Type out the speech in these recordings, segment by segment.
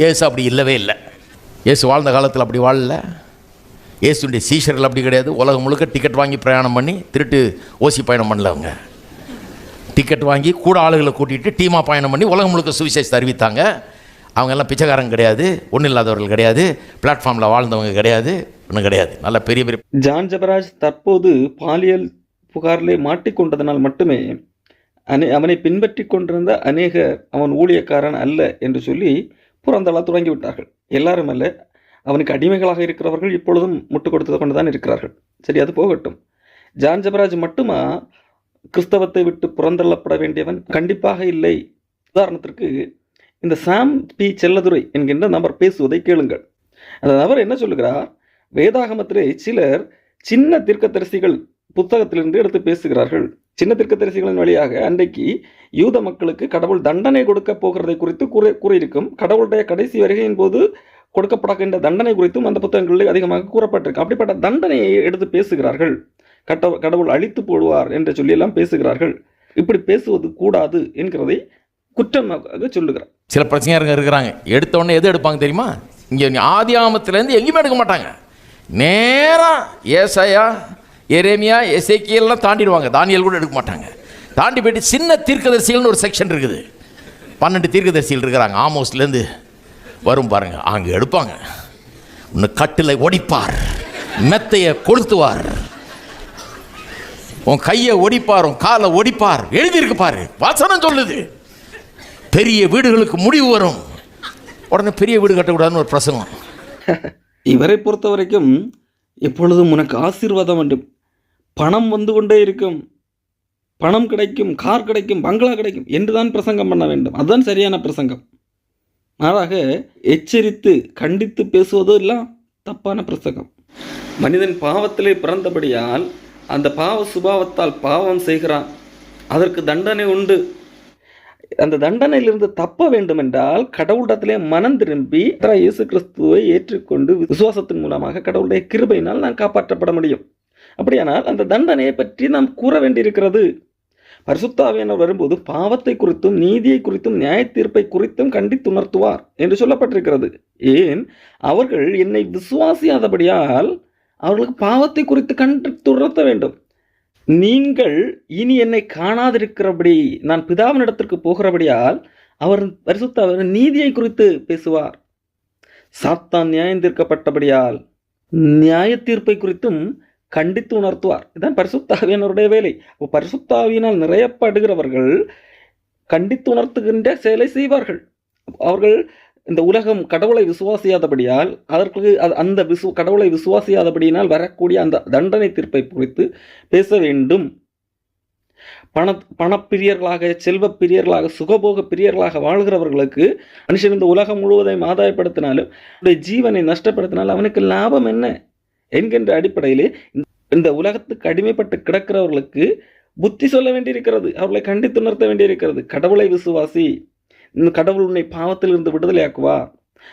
இயேசு அப்படி இல்லவே இல்லை. இயேசு வாழ்ந்த காலத்தில் அப்படி வாழல. இயேசுடைய சீஷர்கள் அப்படி கிடையாது. உலகம் முழுக்க டிக்கெட் வாங்கி பிரயாணம் பண்ணி திருட்டு ஓசி பயணம் பண்ணல அவங்க. டிக்கெட் வாங்கி கூட ஆளுகளை கூட்டிகிட்டு டீமாக பயணம் பண்ணி உலகம் முழுக்க சுவிசேஷத்தை அறிவித்தாங்க. அவங்க எல்லாம் பிச்சைக்காரங்க கிடையாது. ஒன்றும் இல்லாதவர்கள் கிடையாது. பிளாட்ஃபார்மில் வாழ்ந்தவங்க கிடையாது. ஒன்றும் கிடையாது. நல்ல பெரிய பெரிய ஜான் ஜபராஜ் தற்போது பாலியல் புகாரிலே மாட்டிக்கொண்டதனால் மட்டுமே அனை அவனை பின்பற்றி கொண்டிருந்த அநேக அவன் ஊழியக்காரன் அல்ல என்று சொல்லி புறந்தள தொடங்கி விட்டார்கள். எல்லாரும் அல்ல அவனுக்கு அடிமைகளாக இருக்கிறவர்கள் இப்பொழுதும் முட்டு கொடுத்து கொண்டு தான் இருக்கிறார்கள். சரி அது போகட்டும். ஜான் ஜபராஜ் மட்டுமா கிறிஸ்தவத்தை விட்டு புறந்தள்ளப்பட வேண்டியவன்? கண்டிப்பாக இல்லை. உதாரணத்திற்கு இந்த சாம் பி. செல்லதுரை என்கின்ற நபர் பேசுவதை கேளுங்கள். அந்த நபர் என்ன சொல்லுகிறார்? வேதாகமத்திலே சிலர் சின்ன தீர்க்கதரிசிகள் புத்தகத்திலிருந்து எடுத்து பேசுகிறார்கள். சின்ன தீர்க்கதரிசிகளின் வழியாக அன்றைக்கு யூத மக்களுக்கு கடவுள் தண்டனை கொடுக்க போகிறதை குறித்து கூற கூறியிருக்கும். கடவுளுடைய கடைசி வருகையின் போது கொடுக்கப்படுகின்ற தண்டனை குறித்தும் அந்த புத்தகங்களில் அதிகமாக கூறப்பட்டிருக்கு. அப்படிப்பட்ட தண்டனையை எடுத்து பேசுகிறார்கள். கட்ட கடவுள் அழித்து போடுவார் என்று சொல்லியெல்லாம் பேசுகிறார்கள். இப்படி பேசுவது கூடாது என்கிறதை குற்றமாக சொல்லுகிறார். சில பிரச்சனையாக இருக்கிறாங்க. எடுத்த உடனே எது எடுப்பாங்க தெரியுமா? இங்கே ஆதி ஆமத்துலேருந்து எங்கேயுமே எடுக்க மாட்டாங்க. நேராக ஏசாயா எரேமியா எசேக்கியெல்லாம் தாண்டிடுவாங்க. தானியல் கூட எடுக்க மாட்டாங்க. தாண்டி போயிட்டு சின்ன தீர்க்கதரிசிகள்னு ஒரு செக்ஷன் இருக்குது. பன்னெண்டு தீர்க்கதரிசிகள் இருக்கிறாங்க. ஆமோஸ்லேருந்து வரும் பாருங்கள் அங்கே எடுப்பாங்க. இன்னும் கட்டில் ஒடிப்பார். மெத்தையை கொளுத்துவார். உன் கையை ஒடிப்பார் உன் காலை ஒடிப்பார். எழுதியிருக்கு பாரு. வசனம் சொல்லுது. பெரிய வீடுகளுக்கு முடிவு வரும். உடனே பெரிய வீடு கட்டக்கூடாதுன்னு ஒரு பிரசங்கம். இவரை பொறுத்த வரைக்கும் எப்பொழுதும் உனக்கு ஆசீர்வாதம் வேண்டும் பணம் வந்து கொண்டே இருக்கும். பணம் கிடைக்கும் கார் கிடைக்கும் பங்களா கிடைக்கும் என்றுதான் பிரசங்கம் பண்ண வேண்டும். அதுதான் சரியான பிரசங்கம். மாறாக எச்சரித்து கண்டித்து பேசுவதோ எல்லாம் தப்பான பிரசங்கம். மனிதன் பாவத்திலே பிறந்தபடியால் அந்த பாவ சுபாவத்தால் பாவம் செய்கிறான். அதற்கு தண்டனை உண்டு. அந்த தண்டனையிலிருந்து தப்ப வேண்டும் என்றால் கடவுளிடத்திலே மனம் திரும்பி இயேசு கிறிஸ்துவை ஏற்றுக்கொண்டு விசுவாசத்தின் மூலமாக கடவுளுடைய கிருபையினால் நாம் காப்பாற்றப்பட முடியும். அப்படியானால் அந்த தண்டனையை பற்றி நாம் கூற வேண்டியிருக்கிறது. பரிசுத்தாவியனர் வரும்போது பாவத்தை குறித்தும் நீதியை குறித்தும் நியாய தீர்ப்பை குறித்தும் கண்டித்துணர்த்துவார் என்று சொல்லப்பட்டிருக்கிறது. ஏன்? அவர்கள் என்னை விசுவாசியாதபடியால் அவர்களுக்கு பாவத்தை குறித்து கண்டித்துணர்த்த வேண்டும். நீங்கள் இனி என்னை காணாதிருக்கிறபடி நான் பிதாவினிடத்திற்கு போகிறபடியால் அவர் பரிசுத்த நீதியை குறித்து பேசுவார். சாத்தான் நியாயம் தீர்க்கப்பட்டபடியால் நியாய தீர்ப்பை குறித்தும் கண்டித்து உணர்த்துவார் இதுதான் பரிசுத்தாவியனருடைய வேலை. அப்போ பரிசுத்தாவியினால் நிறையப்படுகிறவர்கள் கண்டித்து உணர்த்துகின்ற செயலை செய்வார்கள். அவர்கள் இந்த உலகம் கடவுளை விசுவாசியாதபடியால் அதற்கு அது- அந்த விசு கடவுளை விசுவாசியாதபடியினால் வரக்கூடிய அந்த தண்டனை தீர்ப்பை குறித்து பேச வேண்டும். பண பணப்பிரியர்களாக செல்வ பிரியர்களாக சுகபோக பிரியர்களாக வாழ்கிறவர்களுக்கு மனுஷன் இந்த உலகம் முழுவதையும் ஆதாயப்படுத்தினாலும் அவனுடைய ஜீவனை நஷ்டப்படுத்தினால் அவனுக்கு லாபம் என்ன? என்கின்ற அடிப்படையிலே இந்த- உலகத்துக்கு அடிமைப்பட்டு கிடக்கிறவர்களுக்கு புத்தி சொல்ல வேண்டியிருக்கிறது. அவர்களை கண்டித்து உணர்த்த வேண்டியிருக்கிறது. கடவுளை விசுவாசி. இந்த கடவுள் உன்னை பாவத்திலிருந்து ஆக்குவா?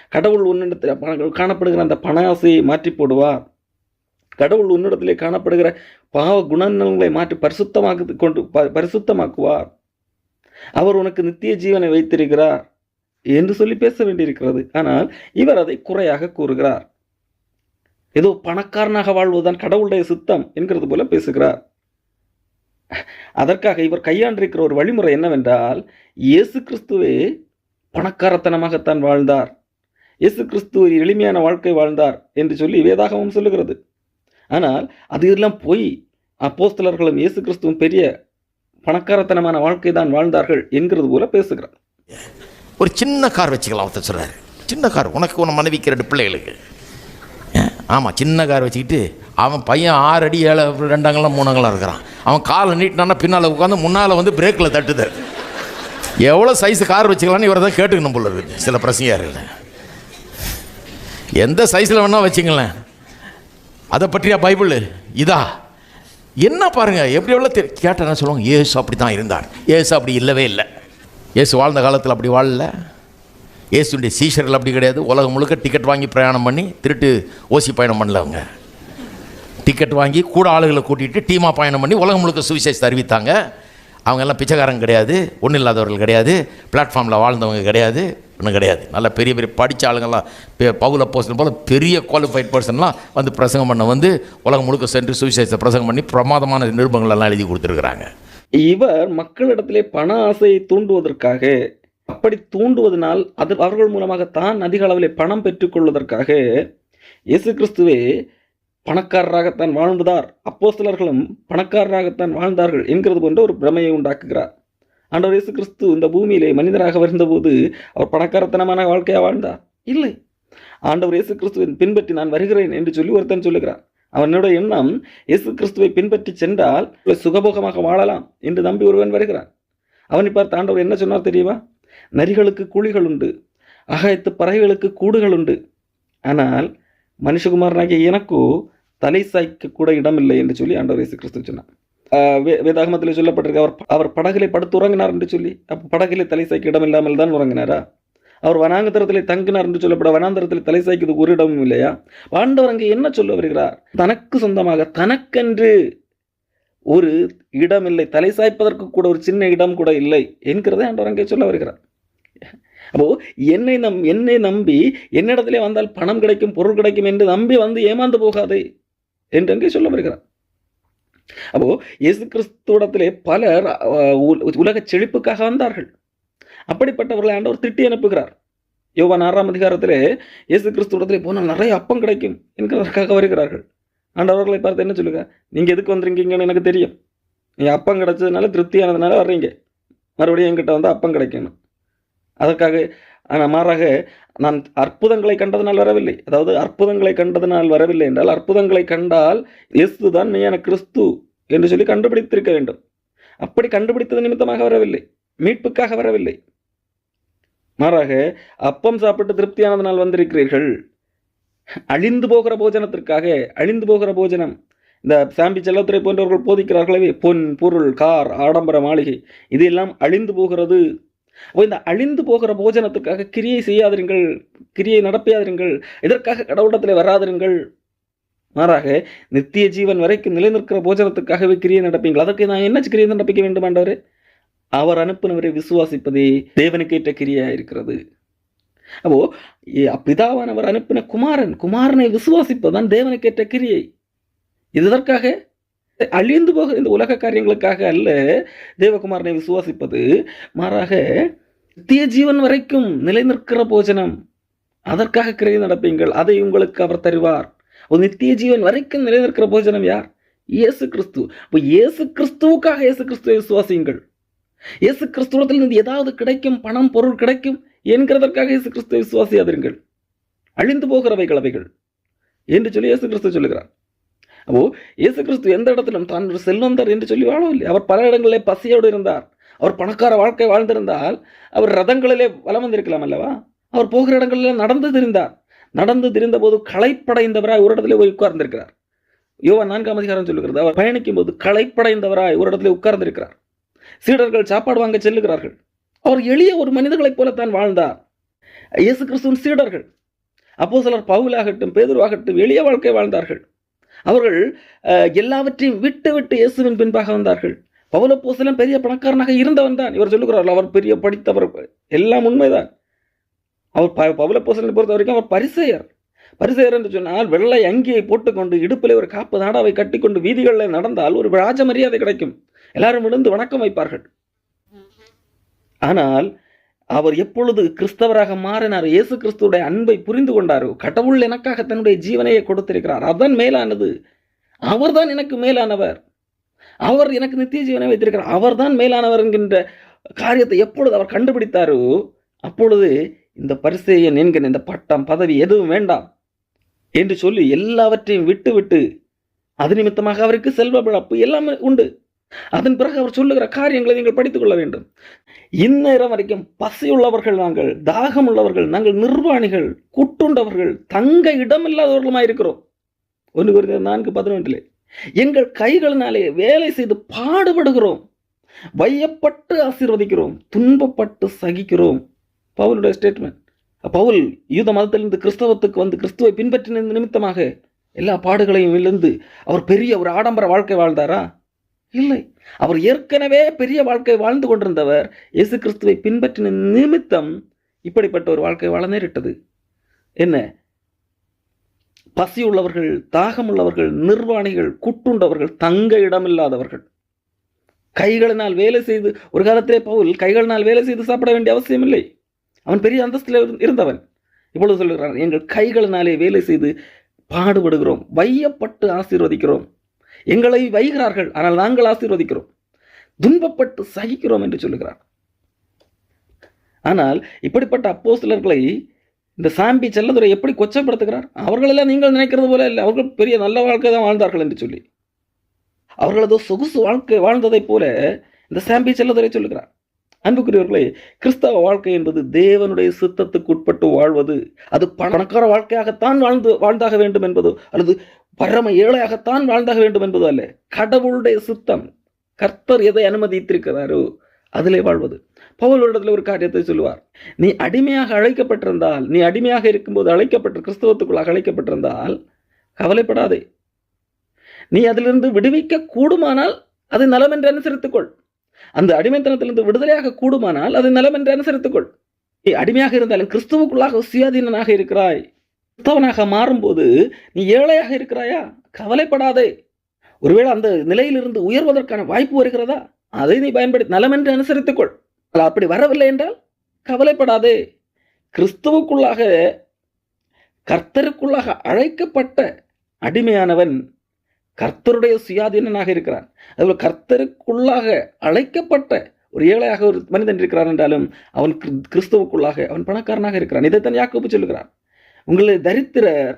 கடவுள் உன்னிடத்தில் காணப்படுகிற அந்த பண ஆசையை மாற்றி போடுவா? கடவுள் உன்னிடத்திலே காணப்படுகிற பாவ குணநலங்களை மாற்றி பரிசுத்தமாக்கு கொண்டு ப- பரிசுத்தமாக்குவார் அவர் உனக்கு நித்திய ஜீவனை வைத்திருக்கிறார் என்று சொல்லி பேச வேண்டியிருக்கிறது. ஆனால் இவர் அதை குறையாக கூறுகிறார். ஏதோ பணக்காரனாக வாழ்வதுதான் கடவுளுடைய சித்தம் என்கிறது போல பேசுகிறார். அதற்காக இவர் கையாண்டிருக்கிற ஒரு வழிமுறை என்னவென்றால் இயேசு கிறிஸ்துவே பணக்காரத்தனமாகத்தான் வாழ்ந்தார். இயேசு கிறிஸ்து ஒரு எளிமையான வாழ்க்கை வாழ்ந்தார் என்று சொல்லி வேதாகமும் சொல்லுகிறது. ஆனால் அது எல்லாம் போய் அப்போஸ்தலர்களும் இயேசு கிறிஸ்துவும் பெரிய பணக்காரத்தனமான வாழ்க்கை தான் வாழ்ந்தார்கள் என்கிறது போல பேசுகிறார். ஒரு சின்ன கார் வச்சுக்கலாம் ஒருத்தர் சொல்கிறார் சின்ன கார் உனக்கு உன மனைவிக்கு ரெண்டு பிள்ளைகளுக்கு. ஆமாம் சின்ன கார் வச்சுக்கிட்டு அவன் பையன் ஆறு அடி ஏழு ரெண்டாங்கலாம் மூணாங்கலாம் இருக்கிறான். அவன் காலை நீட்டினான்னா பின்னால் உட்காந்து முன்னால் வந்து பிரேக்கில் தட்டுது. எவ்வளோ சைஸ் கார் வச்சுக்கலான்னு இவரை தான் கேட்டுக்கணும் போல இருக்குது சில பிரசங்கார்கள். எந்த சைஸில் வேணால் வச்சுங்களேன். அதை பற்றியா பைபிள்? இதா? என்ன பாருங்கள் எப்படி எவ்வளோ தெரி கேட்டேன்னா சொல்லுவாங்க ஏசு அப்படி தான் இருந்தார். ஏசு அப்படி இல்லவே இல்லை. ஏசு வாழ்ந்த காலத்தில் அப்படி வாழல. ஏசுடைய சீஷர்கள் அப்படி கிடையாது. உலகம் முழுக்க டிக்கெட் வாங்கி பிரயாணம் பண்ணி திருட்டு ஓசி பயணம் பண்ணல அவங்க டிக்கெட் வாங்கி கூட ஆளுகளை கூட்டிகிட்டு டீமாக பயணம் பண்ணி உலகம் முழுக்க சுவிசேஷத்தை அறிவித்தாங்க. அவங்கெல்லாம் பிச்சைக்காரங்க கிடையாது. ஒன்றும் இல்லாதவர்கள் கிடையாது. பிளாட்ஃபார்மில் வாழ்ந்தவங்க கிடையாது. ஒன்றும் கிடையாது. நல்ல பெரிய பெரிய படித்த ஆளுங்கள்லாம் பவுல போஸ்டன் போல பெரிய குவாலிஃபைட் பர்சன்லாம் வந்து பிரசங்கம் பண்ண வந்து உலகம் முழுக்க சென்று சுவிசேஷத்தை பிரசங்கம் பண்ணி பிரமாதமான நிருபங்கள் எல்லாம் எழுதி கொடுத்துருக்குறாங்க. இவர் மக்களிடத்திலே பண ஆசையை தூண்டுவதற்காக அப்படி தூண்டுவதனால் அது அவர்கள் மூலமாக தான் அதிக அளவில் பணம் பெற்றுக்கொள்வதற்காக இயேசு கிறிஸ்துவே பணக்காரராகத்தான் வாழ்ந்தார். அப்போஸ்தலர்களும் பணக்காரராகத்தான் வாழ்ந்தார்கள் என்கிறது போன்ற ஒரு பிரமையை உண்டாக்குகிறார். ஆண்டவர் இயேசு கிறிஸ்து இந்த பூமியிலே மனிதராக வருந்தபோது அவர் பணக்காரத்தனமான வாழ்க்கையாக வாழ்ந்தார்? இல்லை. ஆண்டவர் இயேசு கிறிஸ்துவின் பின்பற்றி நான் வருகிறேன் என்று சொல்லி ஒருத்தன் சொல்லுகிறான். அவனோட எண்ணம் இயேசு கிறிஸ்துவை பின்பற்றி சென்றால் சுகபோகமாக வாழலாம் என்று நம்பி ஒருவன் வருகிறான். அவனை பார்த்து ஆண்டவர் என்ன சொன்னார் தெரியுமா? நரிகளுக்கு கூலிகள் உண்டு அகாயத்து பறவைகளுக்கு கூடுகள் உண்டு ஆனால் மனுஷகுமாரனாகிய எனக்கோ தலை சாய்க்க கூட இடமில்லை என்று சொல்லி ஆண்டவர் இயேசு கிறிஸ்து சொன்னார் வேதாகமத்தில் சொல்லப்பட்டிருக்க அவர் அவர் படகிலே படுத்து உறங்கினார் என்று சொல்லி அப்போ படகிலே தலை சாய்க்க இடம் இல்லாமல் தான் உறங்கினாரா? அவர் வனாந்தரத்திலே தங்கினார் என்று சொல்லப்பட வனாந்தரத்தில் தலை சாய்க்கிறதுக்கு ஒரு இடமும் இல்லையா? ஆண்டவர் அங்கே என்ன சொல்ல வருகிறார்? தனக்கு சொந்தமாக தனக்கென்று ஒரு இடம் இல்லை தலை சாய்ப்பதற்கு கூட ஒரு சின்ன இடம் கூட இல்லை என்கிறதை ஆண்டவர் அங்கே சொல்ல வருகிறார். அப்போ என்னை நம் என்னை நம்பி என்னிடத்திலே வந்தால் பணம் கிடைக்கும் பொருள் கிடைக்கும் என்று நம்பி வந்து ஏமாந்து போகாதே என்று அங்கே சொல்ல வருகிறார். அப்போ இயேசு கிறிஸ்துவிடத்திலே பலர் உலக செழிப்புக்காக வந்தார்கள். அப்படிப்பட்டவர்களை ஆண்டவர் திட்டி அனுப்புகிறார். யோவான் ஆறாம் அதிகாரத்திலே இயேசு கிறிஸ்துவிடத்திலே போனால் நிறைய அப்பம் கிடைக்கும் என்கிறதற்காக வருகிறார்கள். ஆண்டவர்களை பார்த்து என்ன சொல்லுங்க நீங்க எதுக்கு வந்திருக்கீங்கன்னு எனக்கு தெரியும். நீ அப்பம் கிடைச்சதுனால திருப்தியானதுனால வர்றீங்க. மறுபடியும் என்கிட்ட வந்து அப்பம் கிடைக்கணும் அதற்காக ஆனால் மாறாக நான் அற்புதங்களை கண்டதனால் வரவில்லை. அதாவது அற்புதங்களை கண்டதனால் வரவில்லை என்றால் அற்புதங்களை கண்டால் இயேசு தான் மெய்யான கிறிஸ்து என்று சொல்லி கண்டுபிடித்திருக்க வேண்டும். அப்படி கண்டுபிடித்தது நிமித்தமாக வரவில்லை. மீட்புக்காக வரவில்லை. மாறாக அப்பம் சாப்பிட்டு திருப்தியானதனால் வந்திருக்கிறீர்கள். அழிந்து போகிற போஜனத்திற்காக அழிந்து போகிற போஜனம். இந்த சாம்பி செல்லத்துறை போன்றவர்கள் போதிக்கிறார்களே பொன் பொருள் கார் ஆடம்பர மாளிகை இது எல்லாம் அழிந்து போகிறது. அப்போ இந்த அழிந்து போகிற போஜனத்துக்காக கிரியை செய்யாதிருங்கள் கிரியை நடப்பியாதிருங்கள் இதற்காக கடவுளத்தில் வராதிருங்கள்? மாறாக நித்திய ஜீவன் வரைக்கும் நிலைநிற்கிற போஜனத்துக்காகவே கிரியை நடப்பீங்கள். அதற்கு நான் என்ன கிரியை நடப்பிக்க வேண்டும் ஆண்டவர்? அவர் அனுப்பினவரை விசுவாசிப்பதே தேவனுக்கு ஏற்ற கிரியா இருக்கிறது. அப்போ பிதாவானவர் அனுப்பின குமாரன் குமாரனை விசுவாசிப்பதுதான் தேவனுக்கேற்ற கிரியை. இதற்காக அழிந்து போகிற இந்த உலக காரியங்களுக்காக அல்ல தேவகுமாரனை விசுவாசிப்பது மாறாக நித்திய ஜீவன் வரைக்கும் நிலைநிற்கிற போஜனம். அதற்காக கிரியை நடப்பீங்கள் அதை உங்களுக்கு அவர் தருவார். ஒரு நித்திய ஜீவன் வரைக்கும் நிலைநிற்கிற போஜனம் யார்? இயேசு கிறிஸ்து. அப்போ இயேசு கிறிஸ்துவுக்காக இயேசு கிறிஸ்துவை விசுவாசியுங்கள். இயேசு கிறிஸ்துவத்தில் இருந்து ஏதாவது கிடைக்கும் பணம் பொருள் கிடைக்கும் என்கிறதற்காக இயேசு கிறிஸ்துவை விசுவாசியாதிருங்கள் அழிந்து போகிறவைகள் அவைகள் என்று சொல்லி இயேசு கிறிஸ்து சொல்லுகிறார். அப்போ இயேசு கிறிஸ்து எந்த இடத்திலும் தான் ஒரு செல்வந்தர் என்று சொல்லி வாழவில்லை. அவர் பல இடங்களிலே பசியோடு இருந்தார். அவர் பணக்கார வாழ்க்கை வாழ்ந்திருந்தால் அவர் ரதங்களிலே வலம் வந்திருக்கலாம் அல்லவா? அவர் போகிற இடங்களில் நடந்து திரிந்தார். நடந்து திரிந்தபோது களைப்படைந்தவராய் ஒரு இடத்துல போய் உட்கார்ந்திருக்கிறார். யோவா நான்காம் அதிகாரம் சொல்லுகிறது. அவர் பயணிக்கும் போது களைப்படைந்தவராய் ஒரு இடத்துல உட்கார்ந்திருக்கிறார். சீடர்கள் சாப்பாடு வாங்க செல்லுகிறார்கள். அவர் எளிய ஒரு மனிதர்களைப் போலத்தான் வாழ்ந்தார். இயேசு கிறிஸ்துவின் சீடர்கள். அப்போ சிலர் பவுலாகட்டும் பேதுருவாகட்டும் எளிய வாழ்க்கை வாழ்ந்தார்கள். அவர்கள் எல்லாவற்றையும் விட்டு விட்டு இயேசுவின் பின்பாக வந்தார்கள். பவுலப்போசலம் பெரிய பணக்காரனாக இருந்தவன் தான். இவர் சொல்லுகிறார் அவர் பெரிய படித்தவர் எல்லாம் உண்மைதான். அவர் ப பவுலப்போசலனை பொறுத்த வரைக்கும் அவர் பரிசெயர். பரிசெயர் என்று சொன்னால் வெள்ளை அங்கியை போட்டுக்கொண்டு இடுப்பில் ஒரு காப்பு நாடாவை கட்டிக்கொண்டு வீதிகளில் நடந்தால் ஒரு ராஜ மரியாதை கிடைக்கும். எல்லாரும் விழுந்து வணக்கம் வைப்பார்கள். ஆனால் அவர் எப்பொழுது கிறிஸ்தவராக மாறினார் இயேசு கிறிஸ்துடைய அன்பை புரிந்து கொண்டாரோ கடவுள் எனக்காக தன்னுடைய ஜீவனையை கொடுத்திருக்கிறார். அதுதான் மேலானது. அவர்தான் எனக்கு மேலானவர். அவர் எனக்கு நித்திய ஜீவனை வைத்திருக்கிறார். அவர்தான் மேலானவர் என்கின்ற காரியத்தை எப்பொழுது அவர் கண்டுபிடித்தாரோ அப்பொழுது இந்த பரிசேயன் என்கிற இந்த பட்டம் பதவி எதுவும் வேண்டாம் என்று சொல்லி எல்லாவற்றையும் விட்டு விட்டு அது நிமித்தமாக அவருக்கு செல்வ பிழப்பு எல்லாமே உண்டு. அதன் பிறகு அவர் சொல்லுகிற காரியங்களை நீங்கள் படித்துக் கொள்ள வேண்டும். இந்நேரம் வரைக்கும் பசியுள்ளவர்கள் நாங்கள் தாகம் உள்ளவர்கள் நாங்கள் நிர்வாணிகள் குட்டுண்டவர்கள் தங்க இடமில்லாதவர்களுமாய் இருக்கிறோம். ஒன்று குறித்த நான்கு பதினொன்றிலே எங்கள் கைகளினாலே வேலை செய்து பாடுபடுகிறோம். வையப்பட்டு ஆசீர்வதிக்கிறோம் துன்பப்பட்டு சகிக்கிறோம். பவுலுடைய ஸ்டேட்மெண்ட் பவுல் யூத மதத்திலிருந்து கிறிஸ்தவத்துக்கு வந்து கிறிஸ்துவை பின்பற்றின நிமித்தமாக எல்லா பாடுகளையும் இழந்து அவர் பெரிய ஒரு ஆடம்பர வாழ்க்கை வாழ்ந்தாரா? இல்லை. அவர் ஏற்கனவே பெரிய வாழ்க்கை வாழ்ந்து கொண்டிருந்தவர் இயேசு கிறிஸ்துவை பின்பற்றின நிமித்தம் இப்படிப்பட்ட ஒரு வாழ்க்கை வாழ நேரிட்டது. என்ன? பசி உள்ளவர்கள் தாகம் உள்ளவர்கள் நிர்வாணிகள் குட்டுண்டவர்கள் தங்க இடமில்லாதவர்கள் கைகளினால் வேலை செய்து ஒரு காலத்திலே பவுல் கைகளினால் வேலை செய்து சாப்பிட வேண்டிய அவசியம் இல்லை அவன் பெரிய அந்தஸ்தில் இருந்தவன். இப்பொழுது சொல்லுகிறான் எங்கள் கைகளினாலே வேலை செய்து பாடுபடுகிறோம் வையப்பட்டு ஆசீர்வதிக்கிறோம். எங்களை வைகிறார்கள் ஆனால் நாங்கள் ஆசீர்வதிக்கிறோம். துன்பப்பட்டு சகிக்கிறோம் என்று சொல்லுகிறார். ஆனால் இப்படிப்பட்ட அப்போஸ்தலர்களை இந்த சாம்பி செல்லதுரை எப்படி கொச்சப்படுத்துகிறார்? அவர்களெல்லாம் நீங்கள் நினைக்கிறது போல இல்லை. அவர்கள் பெரிய நல்ல வாழ்க்கை தான் வாழ்ந்தார்கள் என்று சொல்லி. அவர்களதோ சொகுசு வாழ்க்கை வாழ்ந்ததைப் போல இந்த சாம்பி செல்லதுரை சொல்லுகிறார். அன்புக்குரியவர்களே கிறிஸ்தவ வாழ்க்கை என்பது தேவனுடைய சித்தத்துக்கு உட்பட்டு வாழ்வது. அது பணக்கார வாழ்க்கையாகத்தான் வாழ்ந்து வாழ்ந்தாக வேண்டும் என்பதோ அல்லது பரம ஏழையாகத்தான் வாழ்ந்தாக வேண்டும் என்பதோ அல்ல. கடவுளுடைய சித்தம் கர்த்தர் எதை அனுமதித்திருக்கிறாரோ அதிலே வாழ்வது. பவுலோடத்தில் ஒரு காரியத்தை சொல்லுவார். நீ அடிமையாக அழைக்கப்பட்டிருந்தால் நீ அடிமையாக இருக்கும்போது அழைக்கப்பட்ட கிறிஸ்தவத்துக்குள்ளாக அழைக்கப்பட்டிருந்தால் கவலைப்படாதே. நீ அதிலிருந்து விடுவிக்க கூடுமானால் அதை நலம் என்று அனுசரித்துக்கொள். அந்த அடிமைத்தனத்திலிருந்து விடுதலையாக கூடுமானால் அதை நலம் என்று அனுசரித்துக்கொள். நீ அடிமையாக இருந்தாலும் கிறிஸ்துவுக்குள்ளாக சுயாதீனனாக இருக்கிறாய். கிறிஸ்தவனாக மாறும்போது நீ ஏழையாக இருக்கிறாயா? கவலைப்படாதே. ஒருவேளை அந்த நிலையிலிருந்து உயர்வதற்கான வாய்ப்பு வருகிறதா? அதை நீ பயன்படுத்தி நலம் என்று அனுசரித்துக்கொள். அப்படி வரவில்லை என்றால் கவலைப்படாதே. கிறிஸ்துவுக்குள்ளாக கர்த்தருக்குள்ளாக அழைக்கப்பட்ட அடிமையானவன் கர்த்தருடைய சுயாதீனனாக இருக்கிறான் அதுபோல் கர்த்தருக்குள்ளாக அழைக்கப்பட்ட ஒரு ஏழையாக ஒரு மனிதன் இருக்கிறான் என்றாலும் அவன் கிறிஸ்துவுக்குள்ளாக அவன் பணக்காரனாக இருக்கிறான். இதைத்தான் யாக்கோபு சொல்கிறான் உங்களை தரித்திரர்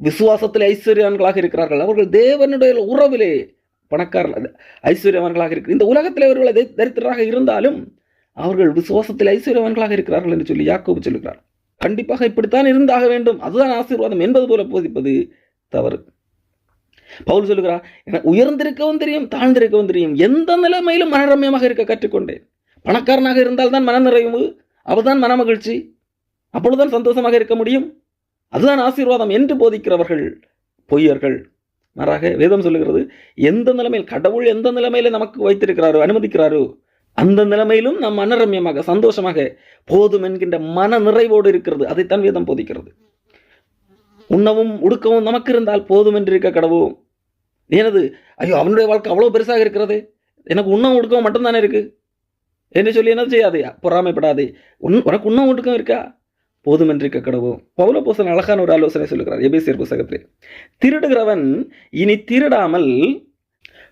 விசுவாசத்தில் ஐஸ்வர்யவான்களாக இருக்கிறார்கள். அவர்கள் தேவனுடைய உறவிலே பணக்காரர்கள் ஐஸ்வர்யவான்களாக இருக்கிற இந்த உலகத்தில் அவர்கள் தரித்திரராக இருந்தாலும் அவர்கள் விசுவாசத்தில் ஐஸ்வர்யவான்களாக இருக்கிறார்கள் என்று சொல்லி யாக்கோபு சொல்கிறார் கண்டிப்பாக இப்படித்தான் இருந்தாக வேண்டும். அதுதான் ஆசீர்வாதம் என்பது போல போதிப்பது தவறு. பவுல் சொல்லுகிறா எனக்கு உயர்ந்திருக்கவும் தெரியும் தாழ்ந்திருக்கவும் தெரியும். எந்த நிலைமையிலும் மனரம்யமாக இருக்க கற்றுக்கொண்டேன். பணக்காரனாக இருந்தால் தான் மனநிறைவு அவர்தான் மனமகிழ்ச்சி. அப்பொழுதுதான் சந்தோஷமாக இருக்க முடியும். அதுதான் ஆசீர்வாதம் என்று போதிக்கிறவர்கள் பொய்யர்கள். மாறாக வேதம் சொல்லுகிறது எந்த நிலைமையில் கடவுள் எந்த நிலைமையில நமக்கு வைத்திருக்கிறாரோ அனுமதிக்கிறாரோ அந்த நிலைமையிலும் நாம் மனரம்யமாக சந்தோஷமாக போதும் என்கின்ற மன நிறைவோடு இருக்கிறது. அதைத்தான் வேதம் போதிக்கிறது. உண்ணவும் உடுக்கவும் நமக்கு இருந்தால் போதும் என்று இருக்க கடவுள் எனது ஐயோ அவனுடைய வாழ்க்கை அவ்வளோ பெருசாக இருக்கிறது. எனக்கு உண்ணம் ஒடுக்கம் மட்டும்தானே இருக்கு? என்று சொல்லி என்ன செய்யாதே? பொறாமைப்படாதே. உன் உனக்கு உண்ணம் உடுக்கவும் இருக்கா? போதும் என்று இருக்க பூசன் பவுல போசன் அழகான ஒரு ஆலோசனை சொல்லுகிறார். எபேசியர் புஸ்தகத்தில். திருடுகிறவன் இனி திருடாமல்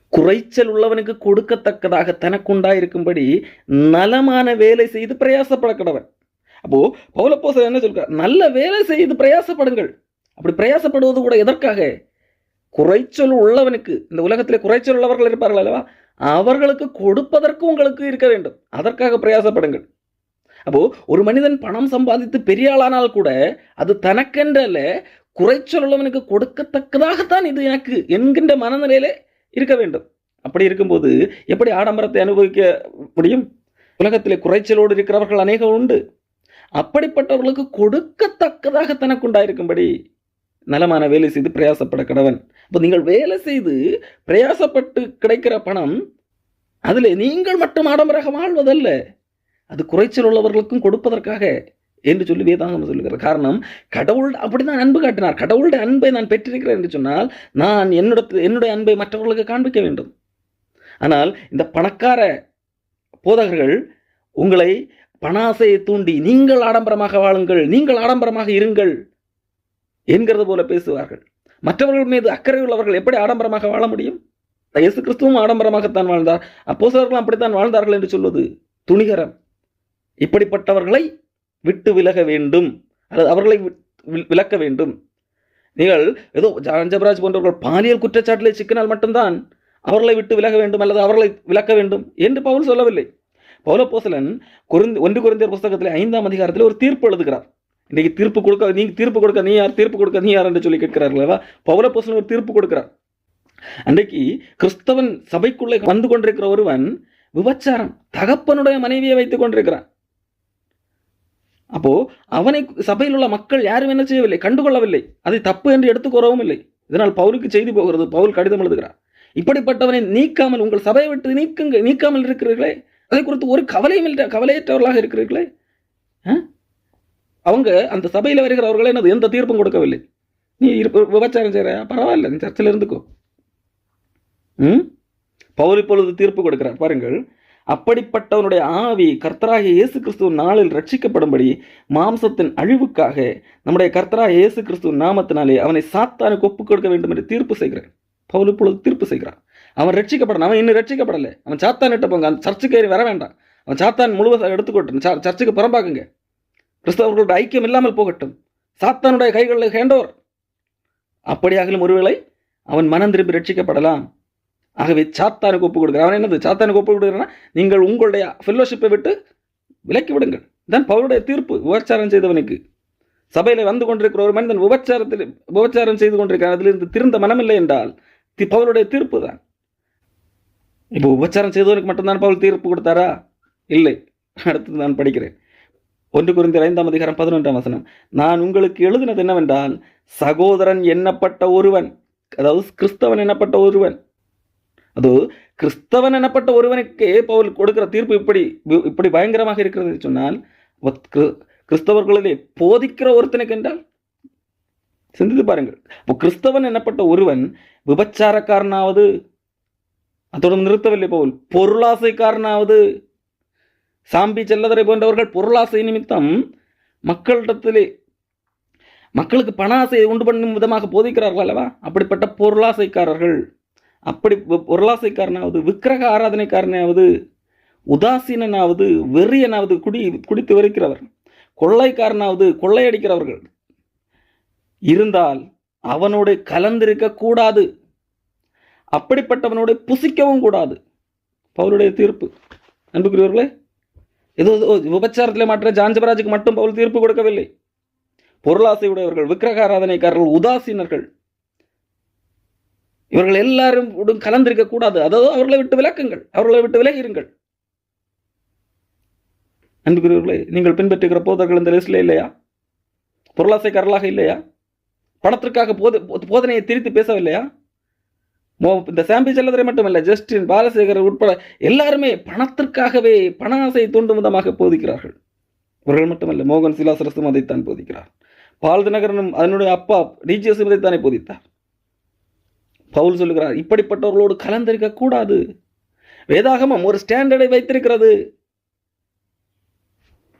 குறைச்சல் உள்ளவனுக்கு கொடுக்கத்தக்கதாக தனக்குண்டாயிருக்கும்படி நலமான வேலை செய்து பிரயாசப்பட கடவன் அப்போ பௌலப்போசன் என்ன சொல்கிறார் நல்ல வேலை செய்து பிரயாசப்படுங்கள். அப்படி பிரயாசப்படுவது கூட எதற்காக? குறைச்சல் உள்ளவனுக்கு இந்த உலகத்தில் குறைச்சல் உள்ளவர்கள் இருப்பார்கள் அல்லவா? அவர்களுக்கு கொடுப்பதற்கு உங்களுக்கு இருக்க வேண்டும். அதற்காக பிரயாசப்படுங்கள். அப்போ ஒரு மனிதன் பணம் சம்பாதித்து பெரிய ஆளானால் கூட அது தனக்கென்றல்ல குறைச்சல் உள்ளவனுக்கு கொடுக்கத்தக்கதாகத்தான் இது எனக்கு என்கின்ற மனநிலையிலே இருக்க வேண்டும். அப்படி இருக்கும்போது எப்படி ஆடம்பரத்தை அனுபவிக்க முடியும்? உலகத்தில் குறைச்சலோடு இருக்கிறவர்கள் அநேகம் உண்டு. அப்படிப்பட்டவர்களுக்கு கொடுக்கத்தக்கதாக தனக்குண்டாயிருக்கும்படி நலமான வேலை செய்து பிரயாசப்பட கடவன் இப்போ நீங்கள் வேலை செய்து பிரயாசப்பட்டு கிடைக்கிற பணம் அதில் நீங்கள் மட்டும் ஆடம்பராக வாழ்வதல்ல. அது குறைச்சல் உள்ளவர்களுக்கும் கொடுப்பதற்காக என்று சொல்லி வேதாகம் சொல்லுகிறார் காரணம் கடவுள் அப்படிதான் அன்பு காட்டினார். கடவுளுடைய அன்பை நான் பெற்றிருக்கிறேன் என்று சொன்னால் நான் என்னோட என்னுடைய அன்பை மற்றவர்களுக்கு காண்பிக்க வேண்டும். ஆனால் இந்த பணக்கார போதகர்கள் உங்களை பணாசையை தூண்டி நீங்கள் ஆடம்பரமாக வாழுங்கள் நீங்கள் ஆடம்பரமாக இருங்கள் என்கிறது போல பேசுவார்கள். மற்றவர்கள் மீது அக்கறை உள்ளவர்கள் எப்படி ஆடம்பரமாக வாழ முடியும்? இயேசு கிறிஸ்துவும் ஆடம்பரமாகத்தான் வாழ்ந்தார். அப்போசர்களும் அப்படித்தான் வாழ்ந்தார்கள் என்று சொல்வது துணிகரம். இப்படிப்பட்டவர்களை விட்டு விலக வேண்டும். அல்லது அவர்களை வி- விலக்க வேண்டும். நீங்கள் ஏதோ ஜான் ஜபராஜ் போன்றவர்கள் பாலியல் குற்றச்சாட்டிலே சிக்கினால் மட்டும்தான் அவர்களை விட்டு விலக வேண்டும் அல்லது அவர்களை விலக்க வேண்டும் என்று பவுல் சொல்லவில்லை. பௌலப்போசலன் குறைந்து ஒன்று குறைந்தர் புஸ்தகத்தில் ஐந்தாம் அதிகாரத்தில் ஒரு தீர்ப்பு எழுதுகிறார். இன்னைக்கு தீர்ப்பு கொடுக்க நீ தீர்ப்பு கொடுக்க நீ யார் தீர்ப்பு கொடுக்க நீ யார் என்று சொல்லி கேட்கிறார்களா அல்லவா? பௌலப்போசலன் ஒரு தீர்ப்பு கொடுக்கிறார். அன்றைக்கு கிறிஸ்தவன் சபைக்குள்ளே வந்து கொண்டிருக்கிற ஒருவன் விபச்சாரம் தகப்பனுடைய மனைவியை வைத்துக் கொண்டிருக்கிறான். அப்போ அவனை சபையில் உள்ள மக்கள் யாரும் என்ன செய்யவில்லை கண்டுகொள்ளவில்லை. அதை தப்பு என்று எடுத்துக்கூறவும் இல்லை. இதனால் பவுலுக்கு செய்தி போகிறது பவுல் கடிதம் எழுதுகிறார். இப்படிப்பட்டவனை நீக்காமல் உங்கள் சபையை விட்டு நீக்குங்க நீக்காமல் இருக்கிறீர்களே? அதை குறித்து ஒரு கவலையும் இல்லை கவலையற்றவர்களாக இருக்கிறீர்களே? அவங்க அந்த சபையில் வருகிறவர்களே என்னது? எந்த தீர்ப்பும் கொடுக்கவில்லை. நீ இரு விபச்சாரம் செய்கிற பரவாயில்ல நீ சர்ச்சில் இருந்துக்கோ. ம்? பவுல் இப்பொழுது தீர்ப்பு கொடுக்கிறார். பாருங்கள் அப்படிப்பட்டவனுடைய ஆவி கர்த்தராகிய இயேசு கிறிஸ்துவ நாளில் ரட்சிக்கப்படும்படி மாம்சத்தின் அழிவுக்காக நம்முடைய கர்த்தராக இயேசு கிறிஸ்துவ நாமத்தினாலே அவனை சாத்தானுக்கு ஒப்புக் கொடுக்க வேண்டும் என்று தீர்ப்பு செய்கிறேன் பவுல் இப்பொழுது தீர்ப்பு செய்கிறான் அவன் ரட்சிக்கப்படணும். அவன் இன்னும் ரட்சிக்கப்படலை. அவன் சாத்தானிட்ட போங்க. அந்த சர்ச்சுக்கு ஏறி வர வேண்டாம். அவன் சாத்தான் முழுவதும் எடுத்துக்கொட்டு. சர்ச்சுக்கு புறம்பாக்குங்க. கிறிஸ்தவர்களோட ஐக்கியம் இல்லாமல் போகட்டும். சாத்தானுடைய கைகளில் ஹேண்டோர் அப்படியாகலும் ஒருவேளை அவன் மனம் திரும்பி ரட்சிக்கப்படலாம். ஆகவே சாத்தானுக்கு ஒப்பு கொடுக்குறான் அவன் என்னது? சாத்தானுக்கு ஒப்பு கொடுக்குறான்னா நீங்கள் உங்களுடைய ஃபெல்லோஷிப்பை விட்டு விலக்கி விடுங்கள். தான் பவுலுடைய தீர்ப்பு. விபச்சாரம் செய்தவனுக்கு. சபையில் வந்து கொண்டிருக்கிற ஒரு மனிதன் விபச்சாரத்தில் விபச்சாரம் செய்து கொண்டிருக்கிறான். அதிலிருந்து திருந்த மனமில்லை என்றால் தி பவுலுடைய தீர்ப்பு தான். இப்போ உபச்சாரம் செய்தவனுக்கு மட்டும்தான் பவுல் தீர்ப்பு கொடுத்தாரா? இல்லை. அடுத்து நான் படிக்கிறேன். ஒன்று குறிந்த ஐந்தாம் அதிகாரம் பதினொன்றாம் வசனம். நான் உங்களுக்கு எழுதினது என்னவென்றால் சகோதரன் எண்ணப்பட்ட ஒருவன் அதாவது கிறிஸ்தவன் எண்ணப்பட்ட ஒருவன். அது கிறிஸ்தவன் எனப்பட்ட ஒருவனுக்கே பவுல் கொடுக்கிற தீர்ப்பு இப்படி இப்படி பயங்கரமாக இருக்கிறது சொன்னால் கிறிஸ்தவர்களிலே போதிக்கிற ஒருத்தனுக்கு என்றால் சிந்தித்து பாருங்கள். இப்போ கிறிஸ்தவன் எனப்பட்ட ஒருவன் விபச்சாரக்காரனாவது அதோடு நிறுத்தவில்லை பவுல் பொருளாசைக்காரனாவது சாம்பி செல்லதரை போன்றவர்கள் பொருளாசை நிமித்தம் மக்களிடத்திலே மக்களுக்கு பண ஆசையை உண்டு பண்ணும் விதமாக போதிக்கிறார்கள் அல்லவா? அப்படிப்பட்ட பொருளாசைக்காரர்கள் அப்படி பொருளாசைக்காரனாவது விக்கிரக ஆராதனைக்காரனாவது உதாசீனனாவது வெறியனாவது குடி குடித்து வெறுக்கிறவர் கொள்ளைக்காரனாவது கொள்ளையடிக்கிறவர்கள். இருந்தால் அவனோடு கலந்திருக்க கூடாது. புசிக்கவும் கூடாது. பவுலுடைய தீர்ப்பு. அன்புக்குரியவர்களே இது ஏதோ விபச்சாரத்தில் மாற்ற ஜாஞ்சபராஜுக்கு மட்டும் பவுல் தீர்ப்பு கொடுக்கவில்லை. பொருளாசை உடையவர்கள் உதாசீனர்கள். இவர்கள் எல்லாரும் கலந்திருக்க கூடாது. அதாவது அவர்களை விட்டு விளக்குங்கள் அவர்களை விட்டு விலகிருங்கள். அன்புக்குரியவர்களே நீங்கள் பின்பற்றுகிற போதர்கள் இந்த லிஸ்ட்ல இல்லையா? பொருளாசைக்காரர்களாக இல்லையா? பணத்திற்காக போத போதனையை திரித்து பேசவில்லையா? மோ இந்த சாம்பி செல்லதுரை மட்டுமல்ல ஜஸ்டின் பாலசேகர் உட்பட எல்லாருமே பணத்திற்காகவே பண ஆசை தூண்டும் விதமாக போதிக்கிறார்கள். இவர்கள் மட்டுமல்ல மோகன் சிலாசரசும் அதைத்தான் போதிக்கிறார். பால் தினகரனும் அதனுடைய அப்பா டிஜிஎஸும் இதைத்தானே போதித்தார். பவுல் சொல்லுகிறார் இப்படிப்பட்டவர்களோடு கலந்திருக்க கூடாது வேதாகமம் ஒரு ஸ்டாண்டர்டை வைத்திருக்கிறது.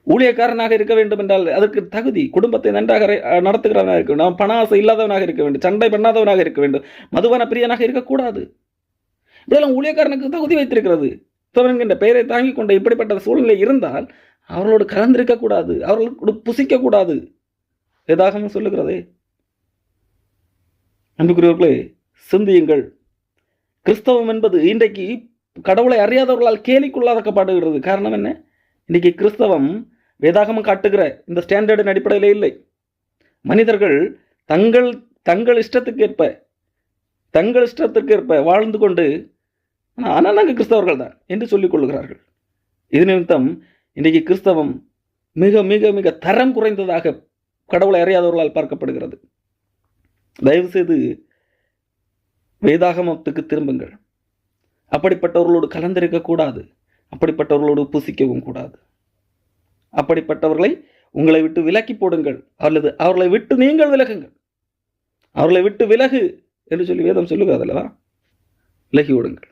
ஊழியக்காரனாக இருக்க வேண்டும் என்றால் அதற்கு தகுதி குடும்பத்தை நன்றாக நடத்துகிறவனாக இருக்க வேண்டும். பண ஆசை இல்லாதவனாக இருக்க வேண்டும். சண்டை பண்ணாதவனாக இருக்க வேண்டும். மதுவான பிரியனாக இருக்கக்கூடாது. இதெல்லாம் ஊழியக்காரனுக்கு தகுதி வைத்திருக்கிறது. என்கின்ற பெயரை தாங்கிக் கொண்ட இப்படிப்பட்ட சூழ்நிலை இருந்தால் அவர்களோடு கலந்திருக்கக்கூடாது. அவர்களோடு புசிக்கக்கூடாது. ஏதாகவும் சொல்லுகிறதே. அன்புக்குரியவர்களே சிந்தியுங்கள். கிறிஸ்தவம் என்பது இன்றைக்கு கடவுளை அறியாதவர்களால் கேலிக்குள்ளாதக்கப்படுகிறது காரணம் என்ன? இன்றைக்கு கிறிஸ்தவம் வேதாகமம் காட்டுகிற இந்த ஸ்டாண்டர்டின் அடிப்படையில் இல்லை. மனிதர்கள் தங்கள் தங்கள் இஷ்டத்துக்கு ஏற்ப தங்கள் இஷ்டத்துக்கு ஏற்ப வாழ்ந்து கொண்டு ஆனால் நாங்கள் கிறிஸ்தவர்கள் தான் என்று சொல்லிக் கொள்கிறார்கள் இது நிமித்தம் இன்றைக்கு கிறிஸ்தவம் மிக மிக மிக தரம் குறைந்ததாக கடவுளை அறியாதவர்களால் பார்க்கப்படுகிறது. தயவுசெய்து வேதாகமத்துக்கு திரும்புங்கள். அப்படிப்பட்டவர்களோடு கலந்திருக்கக்கூடாது அப்படிப்பட்டவர்களோடு புசிக்கவும் கூடாது. அப்படிப்பட்டவர்களை உங்களை விட்டு விலக்கி போடுங்கள். அல்லது அவர்களை விட்டு நீங்கள் விலகுங்கள். அவர்களை விட்டு விலகு என்று சொல்லி வேதம் சொல்லுகிறது அல்லவா? விலகி விடுங்கள்